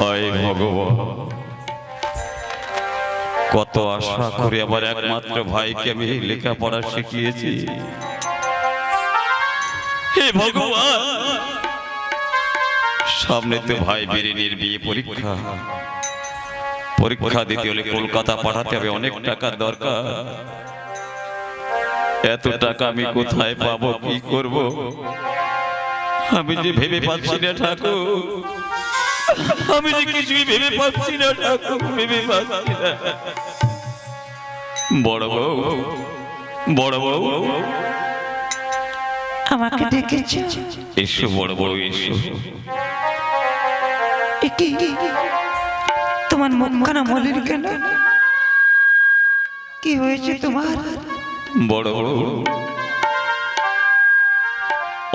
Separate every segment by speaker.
Speaker 1: হায় ভগবান। কত আশা করে আমার একমাত্র ভাইকে আমি লেখাপড়া শিখিয়েছি। হে ভগবান! সামনে তো ভাই বীরেনের বিয়ে পরীক্ষা। পরীক্ষা দিতে হলে কলকাতা পাঠাতে হবে অনেক টাকার দরকার। এত টাকা আমি কোথায় পাবো কি করব? আমি যে ভেবে পাচ্ছি না ঠাকুর। আমি যে কিছুই ভেবে পাচ্ছি না ঠাকুর ভেবে পাচ্ছি না। বড় বউ বড় বউ
Speaker 2: আমাকে ডেকেছ?
Speaker 1: এসো বড় বউ এসো।
Speaker 2: এ কি? তোমার মুখখানা মলির কেন? কি হয়েছে তোমার?
Speaker 1: বড় বউ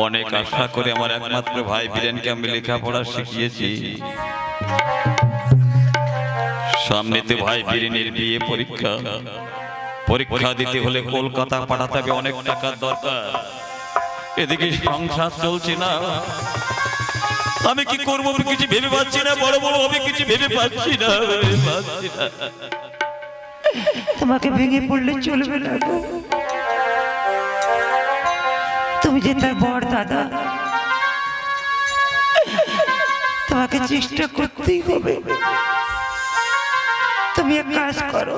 Speaker 1: অনেক আশা করে আমার একমাত্র ভাই বীরেনকে আমি লেখাপড়া শিখিয়েছি। সামনেতে ভাই বীরেনের বিয়ে পরীক্ষা। পরীক্ষা। দিতে হলে কলকাতা পাঠাতে হবে অনেক টাকার দরকার। এদিকে সংসার চলছে না। আমি কি করব? আমি কিছু ভেবে পাচ্ছি না। বড় বড় আমি কিছু ভেবে পাচ্ছি না। ভেবে পাচ্ছি না।
Speaker 2: তোমাকে ভেঙে পড়লে চলবে না। তুমি যে তার বড় দাদা, তোমাকে চেষ্টা করতেই হবে। তুমি এক কাজ করো,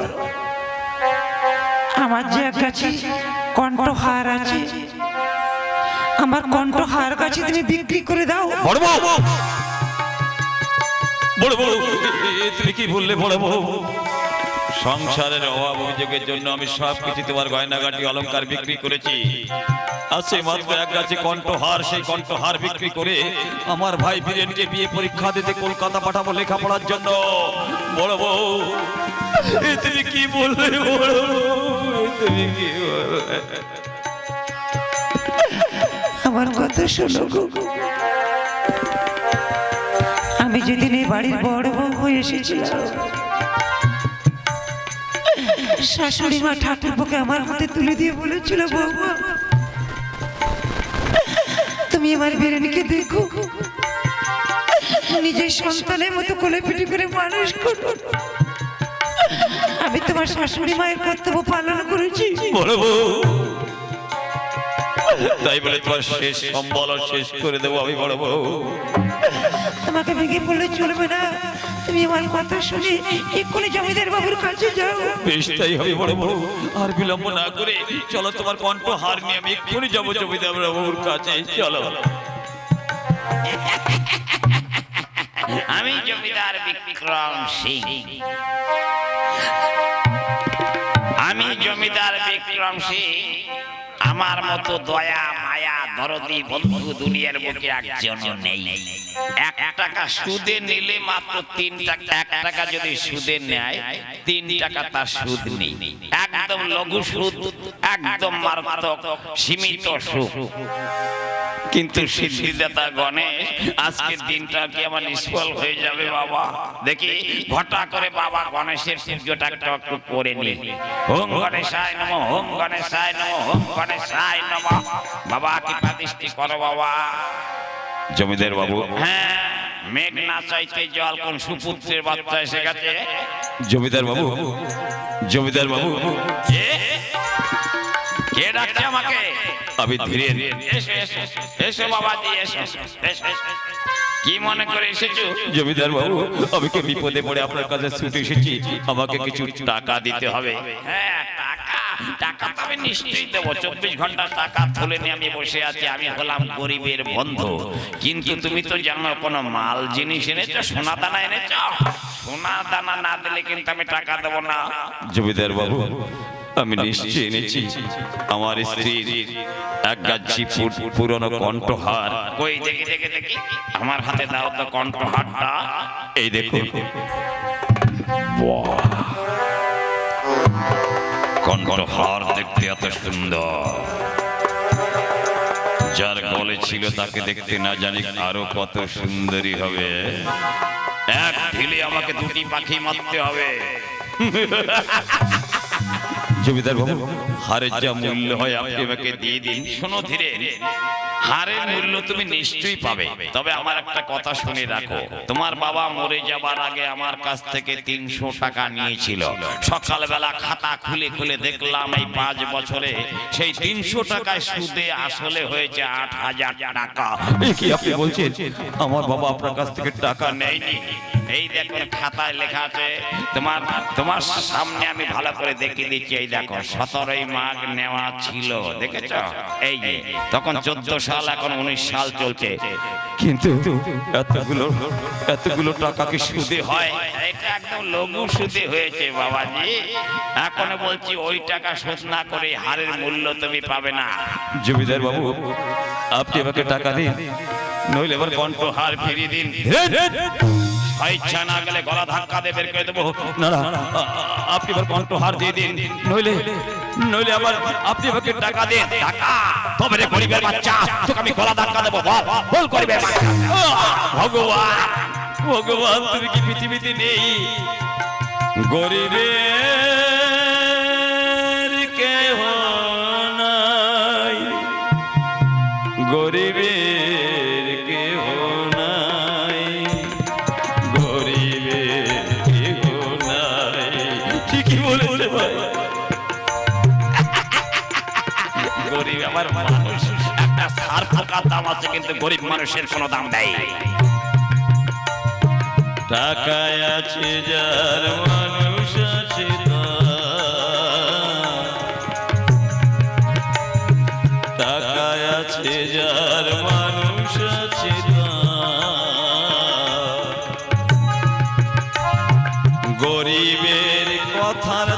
Speaker 2: আমার যে এক কাছে কণ্ঠহার আছে, আমার কণ্ঠহার কাছে তুমি বিক্রি করে দাও।
Speaker 1: বড় বড় এ তুমি কি বললে বড় বউ? সংসারের অভাব অভিযোগের জন্য আমি সব কিছু তোমার গয়নাগাটি, অলংকার বিক্রি করেছি। মাত্র এক কণ্ঠহার, সেই কণ্ঠহার বিক্রি করে আমার ভাই বিয়ে পরীক্ষা দিতে কলকাতা পাঠাবো জন্য। বড় বউ কি বড়
Speaker 2: আমি যেদিন এই বাড়ির বড় বউ হয়ে এসেছিলাম শাশুড়ি মা ঠাকুরপোকে আমার হাতে তুলে দিয়ে বলেছিল বৌমা তুমি আমার বেরেনিকে দেখো। নিজের সন্তানের মতো কোলে পিটি করে মানুষ করো। আমি তোমার শাশুড়ি মায়ের কর্তব্য পালন করেছি।
Speaker 1: তাই বলে তোমার শেষ সম্বল শেষ করে দেবো আমি বড় বউ।
Speaker 2: তোমাকে ভেঙে পড়লে চলবে না। তুমি আমার কথা শুনে এক্ষুনি জমিদার বাবুর কাছে যাও।
Speaker 1: বেশ তাই হবে বড় বউ আর বিলম্ব না করে চলো তোমার কণ্ঠ হার নিয়ে আমি এক্ষুনি যাব জমিদার বাবুর কাছে। চলো।
Speaker 3: আমি জমিদার বিক্রম সিং। আমি জমিদার বিক্রম সিং। আমার মতো দয়া, মায়া, দরদি বন্ধু দুনিয়ার বুকে একজন নেই। এক টাকা সুদে নিলে মাত্র তিন টাকা, এক টাকা যদি সুদে নেয়, তিন টাকা তার সুদ নেই। একদম লঘু সুদ, একদম মারাত্মক, সীমিত সুদ। কিন্তু সিদ্ধিদাতা গণেশ আজকের দিনটা কি আমার নিষ্ফল হয়ে যাবে বাবা? দেখি ঘটা করে বাবা গণেশের পুজোটা একটু একটু করে নি। ওম গণেশায় নম ওম গণেশায় নম ওম গণেশায় নম। বাবা কৃপা দৃষ্টি করো বাবা।
Speaker 1: জমিদার বাবু।
Speaker 3: হ্যাঁ মেঘ না চাইতে জল কোন সুপুত্রের বাচ্চা এসে গেছে?
Speaker 1: জমিদার বাবু। জমিদার বাবু।
Speaker 3: কে? কে ডাকছে আমাকে?
Speaker 1: আমি ধীরে
Speaker 3: এসো এসো এসো। কি মনে করে এসেছ?
Speaker 1: জমিদার বাবু আমি কি বিপদে পড়ে আপনার কাছে ছুটে এসেছি? আমাকে কিছু
Speaker 3: টাকা দিতে হবে। হ্যাঁ টাকা টাকা তো আমি নিশ্চয়ই দেবো। চব্বিশ ঘণ্টা টাকা তুলে নিয়ে আমি বসে আছি। আমি হলাম গরিবের বন্ধু। কিন্তু তুমি তো জানো কোনো মাল জিনিস এনেছো সোনা দানা এনেছো? সোনা দানা না দিলে কিন্তু আমি টাকা দেবো না।
Speaker 1: জমিদার বাবু আমি নিশ্চয় এনেছি। আমার স্ত্রীর এক গাছি পুরনো কণ্ঠহার।
Speaker 3: কই দেখি দেখি দেখি। আমার হাতে দাও তো কণ্ঠহারটা।
Speaker 1: এই দেখুন। কণ্ঠহার দেখতে এত সুন্দর। যার গলে ছিল তাকে দেখতে না জানি আরও কত সুন্দরী হবে।
Speaker 3: এক ঢিলে আমাকে দুটি পাখি মারতে হবে।
Speaker 1: জমিদার বাবু হারের যা মূল্য হয় আপনি আমাকে দিয়ে দিন।
Speaker 3: শোনো ধীরে। হারের মূল্য তুমি নিশ্চয়ই পাবে। তবে আমার একটা কথা শুনে রাখো। তোমার বাবা মরে যাবার আগে আমার কাছ থেকে তিনশো টাকা নিয়েছিল। সকালবেলা খাতা খুলে খুলে দেখলাম এই পাঁচ বছরে সেই তিনশো টাকায় সুদে আসলে হয়েছে আট হাজার টাকা।
Speaker 1: কি আপনি বলছেন? আমার বাবা আপনার কাছ থেকে টাকা
Speaker 3: নেয়নি। এই দেখো খাতায় লেখা আছে তোমার তোমার সামনে আমি ভালো করে দেখিয়ে দিচ্ছি এই দেখো সতেরোই মাঘ নেওয়া ছিল দেখেছ? এই যে তখন চোদ্দ সাল এখন উনিশ সাল চলছে।
Speaker 1: কিন্তু এতগুলো এতগুলো টাকা কি সুদে
Speaker 3: হয়? এটা একদম লঘু সুদে হয়েছে বাবাজি। এখন বলছি ওই টাকা শোধ না করে হারের মূল্য তুমি পাবে না।
Speaker 1: জমিদার বাবু আপনি আমাকে টাকা দিন নইলে এবার কণ্ঠ
Speaker 3: হার ফিরিয়ে দিন। ইচ্ছা না গেলে গলা ধাক্কা দিয়ে বের করে দেবো।
Speaker 1: আপনি এবার কণ্ঠ হার দিয়ে দিন। নইলে নইলে আবার আপনি আমাকে টাকা দিন।
Speaker 3: টাকা? তবে রে গরিবের বাচ্চা, তোকে আমি গলা ধাক্কা দেবো, বল। বল গরিবের ভগবান
Speaker 1: ভগবান, তুমি কি পৃথিবীতে নেই? গরিবের
Speaker 3: আছে কিন্তু গরিব মানুষের কোনো দাম দেয়
Speaker 1: যার মানুষ গরিবের কথার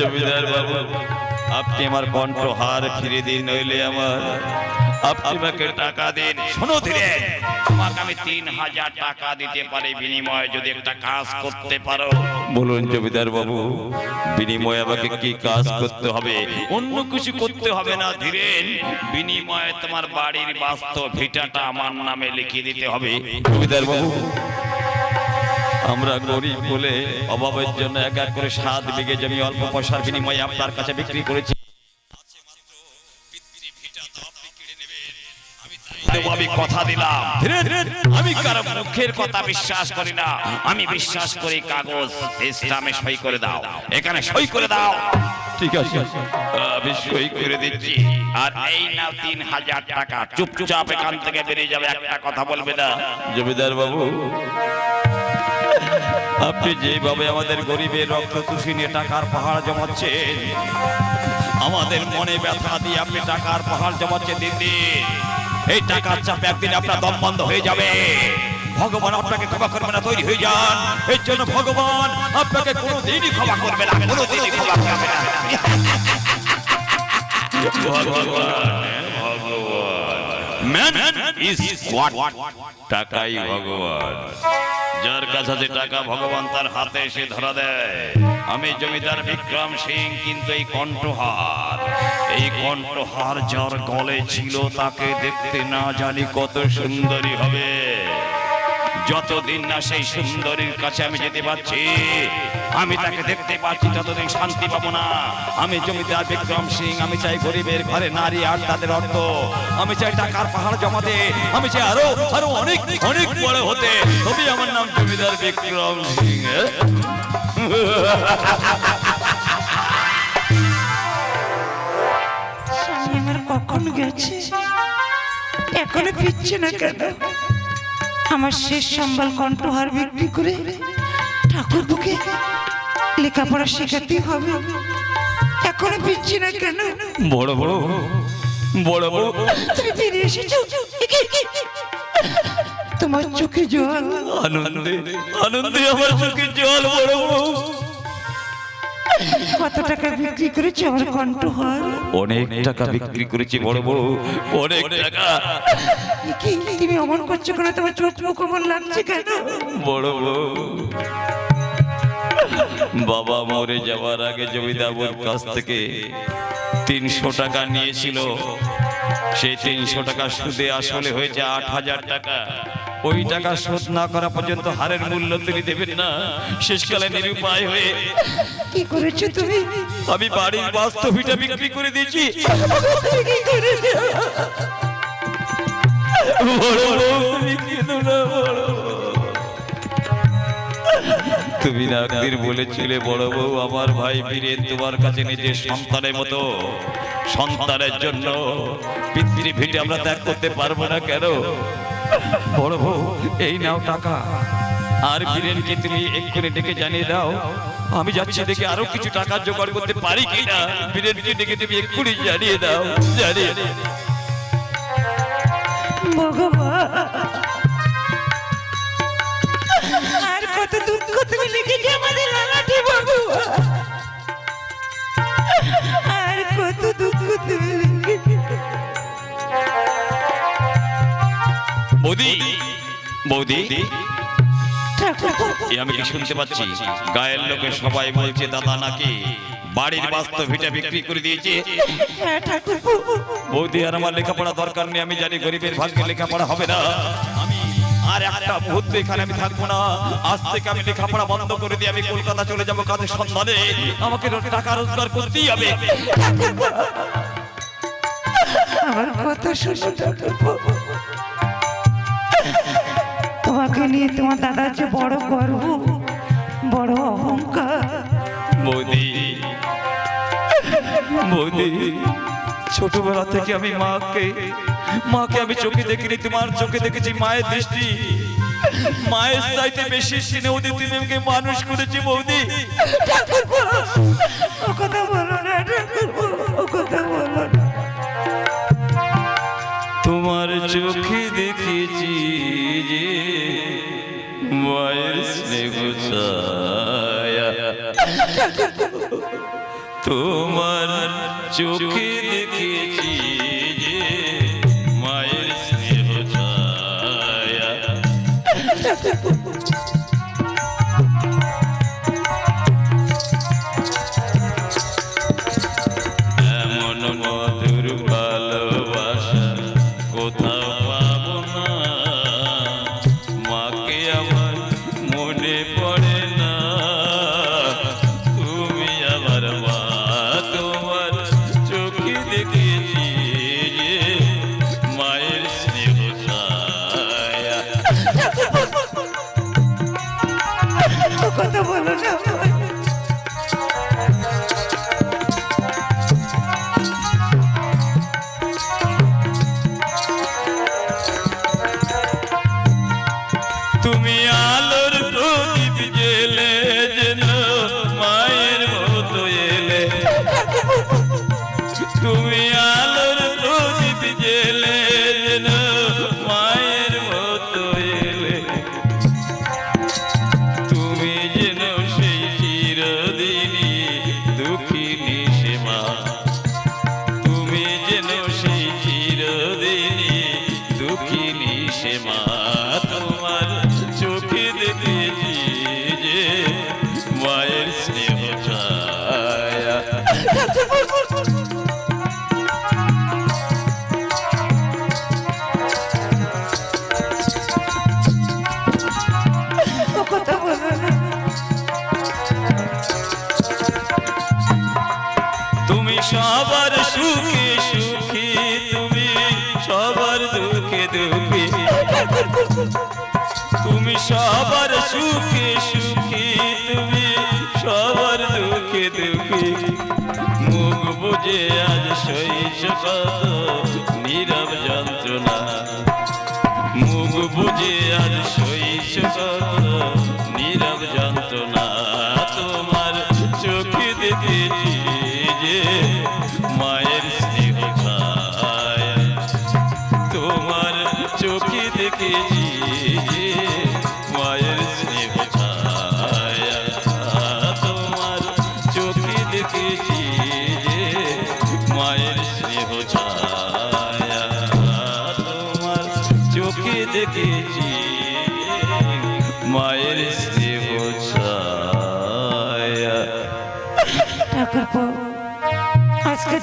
Speaker 1: জমিদার বাবু, আপনি আমার কণ্ঠহার ফিরে দিন নইলে আমার। টাকা দিন
Speaker 3: ধীরে। আমি তিন হাজার টাকা দিতে পারি বিনিময়ে যদি একটা কাজ করতে পারো।
Speaker 1: বলুন জমিদার বাবু, বিনিময়ে আমাকে কি কাজ করতে হবে?
Speaker 3: অন্য কিছু করতে হবে না ধীরেন বিনিময়ে তোমার বাড়ির বাস্তব ভিটাটা আমার নামে লিখে দিতে হবে।
Speaker 1: জমিদার বাবু আমরা গরিব বলে অভাবের জন্য এক এক করে সাত বিঘে জমি অল্প পয়সার বিনিময়ে আপনার কাছে বিক্রি করেছি।
Speaker 3: আমি কথা দিলাম। আমি কারও মুখের কথা বিশ্বাস করি না। আমি বিশ্বাস করি কাগজ ইসলামে সই করে দাও। এখানে সই করে দাও।
Speaker 1: ঠিক আছে। আমি সই করে
Speaker 3: করে দিচ্ছি। আর এই নাও তিন হাজার টাকা। চুপচাপ এখান থেকে বেরিয়ে যাবে। একটা কথা বলবে না।
Speaker 1: জমিদার বাবু আপনি যেভাবে আমাদের গরিবের রক্ত চুষি নিয়ে টাকার পাহাড় জমাচ্ছেন আমাদের মনে ব্যথা দিয়ে আপনি টাকার পাহাড় জমাচ্ছেন দিন দিন। এই টাকার চাপে একদিন আপনার দম বন্ধ হয়ে যাবে। ভগবান আপনাকে ক্ষমা করবে না তৈরি হয়ে যান। এর জন্য ভগবান আপনাকে কোনো দিনই ক্ষমা করবে না কোনো দিনই ক্ষমা করবে না। ম্যান ইজ হোয়াট টাকাই ভগবান। যার কাছে টাকা ভগবান তার হাতে এসে ধরা দেয়। আমি জমিদার বিক্রম সিং, কিন্তু এই কণ্ঠহার এই কণ্ঠহার যার গলে ছিল তাকে দেখতে না জানি কত সুন্দরী হবে। যতদিন না সেই সুন্দরীর কাছে আমি যেতে পারছি আমি তাকে দেখতে পাচ্ছি ততদিন শান্তি পাবো না। আমি জমিদার বিক্রম সিং আমি চাই গরিবের ঘরে নারী আর তাদের অর্থ। আমি চাই টাকার পাহাড় জমাতে আমি চাই আরও আরও অনেক অনেক বড় হতে। তবে আমার নাম জমিদার বিক্রম সিং
Speaker 2: কখন গেছে? এখনও ফিরছে না কেন? আমার শেষ সম্বল কণ্ঠহার বিক্রি করে ঠাকুর বুকে লেখাপড়া শেখাতে হবে। এখনও পিচ্ছি না কেন?
Speaker 1: বড় বড় বড় বড়।
Speaker 2: তুমি ফিরে এসেছ? তোমার চোখে জল।
Speaker 1: আনন্দে আনন্দে আমার চোখে জল বড় বউ
Speaker 2: কত টাকা বিক্রি করেছি আমার কণ্ঠহার
Speaker 1: অনেক টাকা বিক্রি করেছি বড় বউ অনেক টাকা।
Speaker 2: কি তুমি অমন করছ কেন? তোমার চোখ মুখ অমন লাগছে কেন?
Speaker 1: বড় বউ বাবা মরে যাওয়ার আগে জমিদাবুর কাছ থেকে তিনশো টাকা নিয়েছিল। সেই তিনশো টাকা সুদে আসলে হয়েছে আট হাজার টাকা। ওই টাকা শোধ না করা পর্যন্ত হারের মূল্য তিনি দেবেন না। শেষকালে নিরুপায় হয়ে
Speaker 2: কি করেছ তুমি?
Speaker 1: আমি বাড়ির বাস্তবিটা বিক্রি করে দিয়েছি।
Speaker 2: তুমি কি
Speaker 1: বড় তুমি কেঁদো না, বড় বউ। তুমি না একদিন বলেছিলে বড় বউ আমার ভাই বীরেন তোমার কাছে নিজের সন্তানের মতো। সন্তানের জন্য পিতৃ ভিটে আমরা ত্যাগ করতে পারব না কেন? বড় বউ, এই নাও টাকা। আর বীরেনকে তুমি এক্ষুনি ডেকে জানিয়ে দাও, আমি যাচ্ছি দেখে আরও কিছু টাকা জোগাড় করতে পারি কিনা? বীরেনকে ডেকে তুমি এক্ষুনি জানিয়ে দাও, জানিয়ে
Speaker 2: ভগবান
Speaker 1: বৌদি আমি কি শুনতে পাচ্ছি? গায়ের লোকে সবাই বলছে, দাদা নাকি বাড়ির বাস্তব ভিটা বিক্রি করে দিয়েছে। বৌদি আর আমার লেখাপড়া দরকার নেই, আমি জানি গরিবের ভাগ্যে লেখাপড়া হবে না। আর একটা মুহূর্ত এখানে আমি থাকব না। আজ থেকে আমি লেখাপড়া বন্ধ করে দিয়ে আমি কলকাতা চলে যাব কাজের সন্ধানে। আমাকে টাকা রোজগার করতেই হবে।
Speaker 2: আমার কথা শুনো তোমাকে নিয়ে তোমার দাদার যে বড় গর্ব বড় অহংকার।
Speaker 1: বৌদি বৌদি ছোটবেলা থেকে আমি মাকে মাকে আমি চোখে দেখিনি তোমার চোখে দেখেছি মায়ের দৃষ্টি। মায়ের চাইতে বেশি স্নেহ দিয়ে তুমি আমাকে মানুষ করেছি বৌদি।
Speaker 2: ও কথা বলো না ঠাকুর ও কথা বলো
Speaker 1: তোমার চোখে তোমার চোখে দেখেছি। আজ সইছ কত নীরব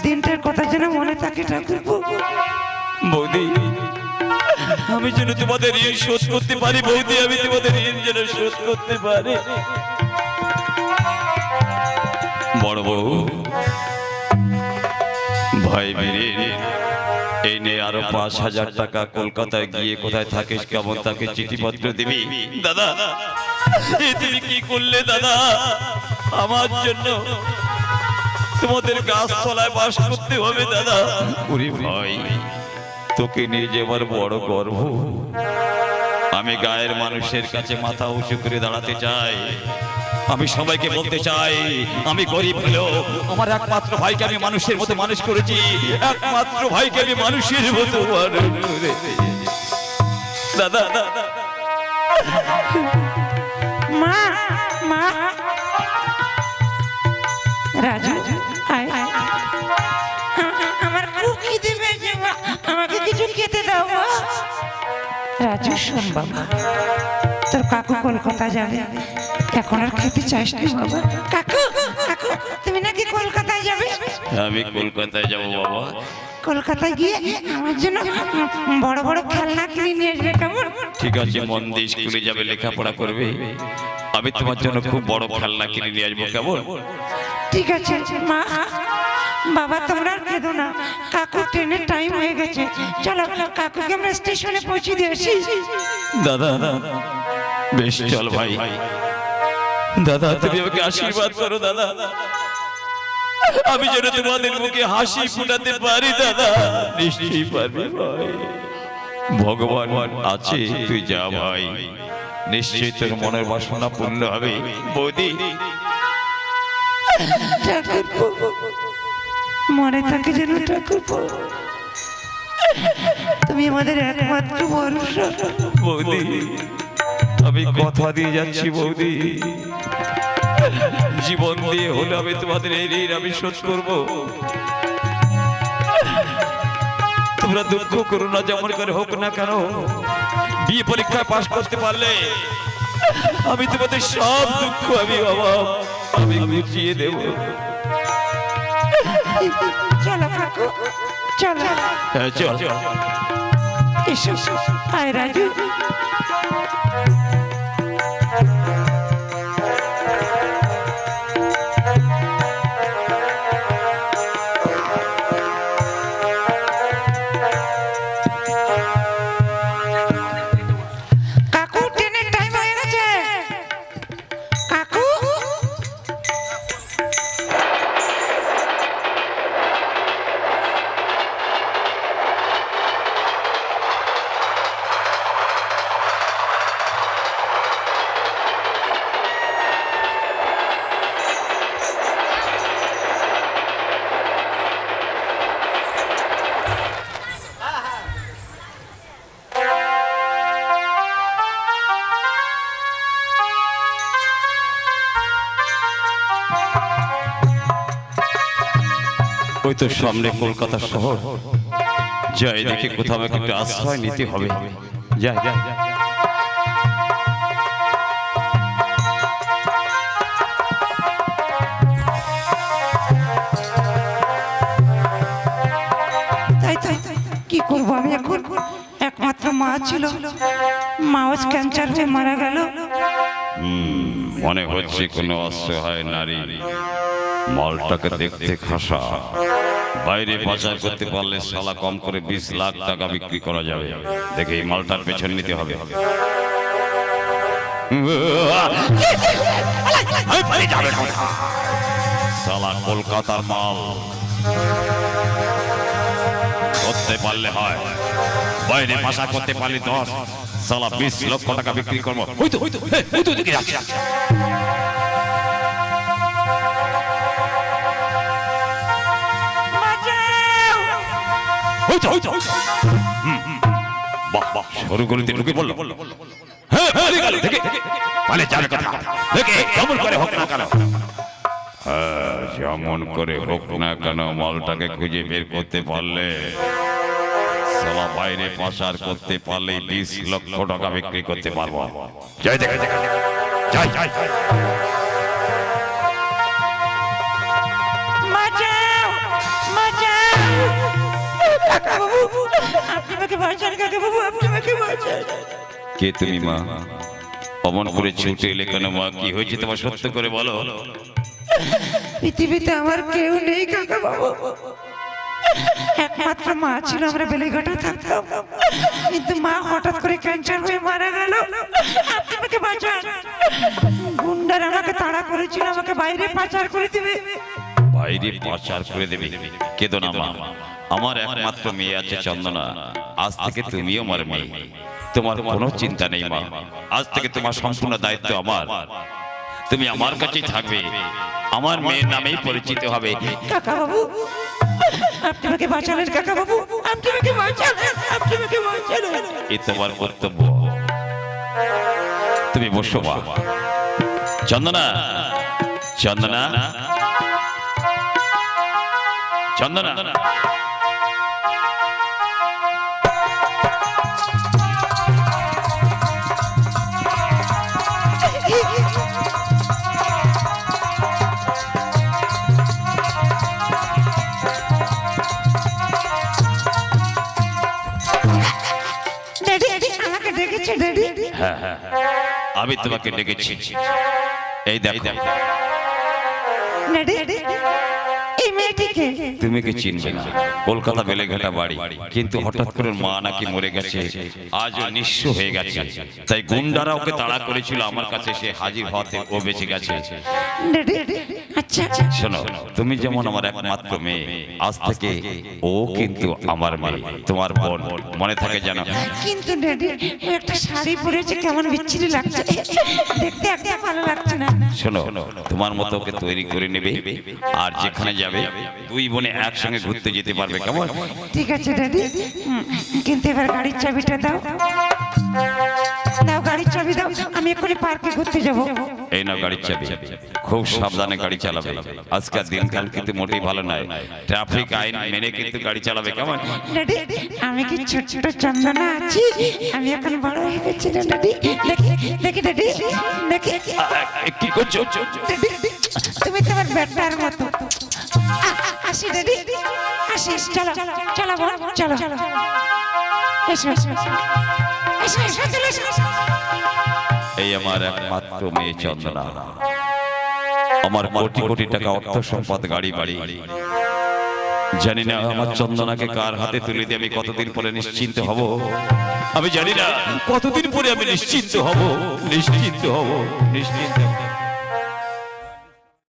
Speaker 2: দিনটার কথা যেন মনে থাকে ঠাকুরপো।
Speaker 1: বৌদি, আমি যেন তোমাদের ঋণ শোধ করতে পারি, বৌদি, আমি তোমাদের ঋণ যেন শোধ করতে পারি। বড় বউ ভাই বীরের এই নে আরও পাঁচ হাজার টাকা কলকাতায় গিয়ে কোথায় থাকিস, কেমন তাকে চিঠিপত্র দিবি? দাদা তুমি কি করলে, দাদা? আমার জন্য তোমাদের গাছতলায় বাস করতে হবে দাদা। উরি ভাই তোকে নিয়ে যে আমার বড় গর্ব। আমি গায়ের মানুষের কাছে মাথা উঁচু করে দাঁড়াতে চাই। আমি সবাইকে বলতে চাই আমি গরিব হলেও আমার একমাত্র ভাইকে আমি মানুষের মতো মানুষ করেছি। একমাত্র ভাইকে আমি মানুষের মতো দাদা দাদা।
Speaker 2: মা মা। রাজু। আয় আমার খুব খিদে পেয়েছে মা। আমাকে কিছু খেতে দাও মা। রাজু শোন বাবা। তোর কাকু কলকাতা যাবে। এখন আর খেতে চাইস না বাবা। কাকু কাকু তুমি নাকি কলকাতায় যাবে?
Speaker 1: আমি কলকাতায় যাব বাবা।
Speaker 2: কলকাতায় গিয়ে আমার জন্য বড় বড় খেলনা কিনে নিয়ে আসবে কেমন?
Speaker 1: ঠিক আছে মন দিয়ে স্কুলে যাবে লেখাপড়া করবে। আমি তোমার জন্য খুব বড় খেলনা কিনে নিয়ে আসব কেমন?
Speaker 2: ঠিক আছে মা। বাবা তোমরা আর কেঁদো না। কাকু ট্রেনের টাইম হয়ে গেছে। চলো কাকুকে আমরা স্টেশনে পৌঁছে দিয়ে আসি।
Speaker 1: দাদা বেশ চল ভাই। দাদা তুমি আমাকে আশীর্বাদ করো দাদা। আমি যেন তোমাদের মুখে হাসি ফুটাতে পারি দাদা। নিশ্চয়ই পারবে ভাই। ভগবান আছে তুই যা ভাই। নিশ্চয়ই তোর মনের বাসনা পূর্ণ হবে। বৌদি।
Speaker 2: মনে থাকে যেন ঠাকুরপো। তুমি আমাদের একমাত্র
Speaker 1: বৌদি আমি কথা দিয়ে যাচ্ছি বৌদি। জীবন দিয়ে হলে আমি তোমাদের এই ঋণ আমি শোধ করব। তোমরা দুঃখ করো না যেমন করে হোক না কেন। বিয়ে পরীক্ষায় পাশ করতে পারলে আমি তোমাদের সব দুঃখ আমি বাবা আমি গুছিয়ে দেব।
Speaker 2: চলো চলো।
Speaker 1: হ্যাঁ চল।
Speaker 2: এসো আয় রাজু।
Speaker 1: ওই তো সামনে কলকাতা শহর। যাই দেখে কোথাও একটু আশ্রয় নিতে হবে। যাই যাই
Speaker 2: তাই তাই কি করব আমি এখন? একমাত্র মা ছিল। মাও ক্যান্সার হয়ে মারা গেল।
Speaker 1: মনে হচ্ছে কোনো অসহায় নারী। মালটাকে দেখতে খাসা বাইরে পাচার করতে পারলে সালা কম করে বিশ লাখ টাকা বিক্রি করা যাবে দেখে এই মালটার পেছন নিতে হবে সালা কলকাতার মাল করতে পারলে হয় বাইরে পাশা করতে পারলে দশ সালা বিশ লক্ষ টাকা বিক্রি করব
Speaker 3: ওই তো ওই তো এই, ওই তো ওদিকে যাচ্ছে ওই তো ওই তো ওই তো।
Speaker 1: বাহ বাহ সরু গলিতে ঢুকে পড়ল।
Speaker 3: হ্যাঁ পালিয়ে গেল দেখে পালিয়ে যাবে কথা। দেখে কেমন করে হোক না কেন।
Speaker 1: যেমন করে হোক না কেন মালটাকে খুঁজে বের করতে পারলে সালা বাইরে পাচার করতে পারলে বিশ লক্ষ টাকা বিক্রি করতে পারব।
Speaker 3: যাই দেখে দেখে
Speaker 2: কাকাবাবু, আপনি আমাকে বাঁচান কাকাবাবু আপনি আমাকে বাঁচান।
Speaker 1: কে তুমি মা? অমন করে ছুটে এলে কেন মা? কি হয়েছে তোমার সত্য করে বলো?
Speaker 2: পৃথিবীতে আমার কেউ নেই কাকা বাবু। একমাত্র মা ছিল আমরা বেলেঘাটা থাকতাম। কিন্তু মা হঠাৎ করে ক্যান্সার হয়ে মারা গেল। আপনি আমাকে বাঁচান। গুন্ডার আমাকে তাড়া করেছিল আমাকে বাইরে পাচার করে দিবে।
Speaker 1: বাইরে পাচার করে দেবে। না মা। আমার একমাত্র মেয়ে আছে চন্দনা। আজ থেকে তুমিও আমার মেয়ে তোমার কোনো চিন্তা নেই মা। আজ থেকে তোমার সম্পূর্ণ দায়িত্ব আমার। তুমি আমার কাছেই থাকবে। আমার মেয়ের নামেই পরিচিত হবে।
Speaker 2: কাকা বাবু আপনি আমাকে বাঁচালেন কাকা বাবু আপনি আমাকে বাঁচালেন আপনি আমাকে বাঁচালেন।
Speaker 1: এ তোমার কর্তব্য। তুমি বসো মা। চন্দনা চন্দনা। চন্দনা।
Speaker 2: ড্যাডি
Speaker 1: আমি তোমাকে ডেকেছি। এই দেখো।
Speaker 2: মেয়েটিকে।
Speaker 1: তুমি কি চিনবে না? কলকাতা বেলেঘাটা বাড়ি। কিন্তু হঠাৎ করে মা নাকি মরে গেছে। আজও নিঃস্ব হয়ে গেছে। তাই গুন্ডারা ওকে তাড়া করেছিল। আমার কাছে সে হাজির হওয়াতে ও বেঁচে গেছে।
Speaker 2: আচ্ছা।
Speaker 1: শোনো তুমি যেমন আমার একমাত্র মেয়ে আজ থেকে ও কিন্তু আমার মেয়ে। তোমার বোন মনে থাকে জানো
Speaker 2: কিন্তু একটা শাড়ি পরেছে কেমন বিচ্ছিরি লাগছে। দেখতে একদম ভালো লাগছে না।
Speaker 1: শোনো তোমার মতো ওকে তৈরি করে নেবে। আর যেখানে যাবে দুই বোনে একসঙ্গে ঘুরতে যেতে পারবে কেমন?
Speaker 2: ঠিক আছে হুম, কিন্তু এবার গাড়ির চাবিটা দাও। দাও গাড়ির চাবি দাও আমি এক্ষুনি পার্কে ঘুরতে যাব।
Speaker 1: এই নাও গাড়ির চাবি। খুব সাবধানে গাড়ি চালাবে। আজকাল দিনকাল কিন্তু মোটেই ভালো নয়। ট্রাফিক আইন মেনে কিন্তু গাড়ি চালাবে কেমন?
Speaker 2: ড্যাডি আমি কি ছোট ছোট চন্দনা আছি? আমি এখন বড় হয়ে গেছি না ড্যাডি দেখি দেখি ড্যাডি দেখি।
Speaker 1: কি করছ?
Speaker 2: তুমি তো আমার ব্যাটার মতো। আসি ড্যাডি আসি চলো চলো বোন চলো। এসো এসো এসো। এসো এসো চলো এসো।
Speaker 1: এই আমার একমাত্র মেয়ে চন্দনা। আমার কোটি কোটি টাকা অর্থ সম্পদ গাড়ি। বাড়ি। জানি না আমার চন্দনাকে কার হাতে তুলে দিয়ে আমি কতদিন পরে নিশ্চিন্ত হব। আমি জানি না কতদিন পরে আমি নিশ্চিন্ত হব? নিশ্চিন্ত হব। নিশ্চিন্ত হব।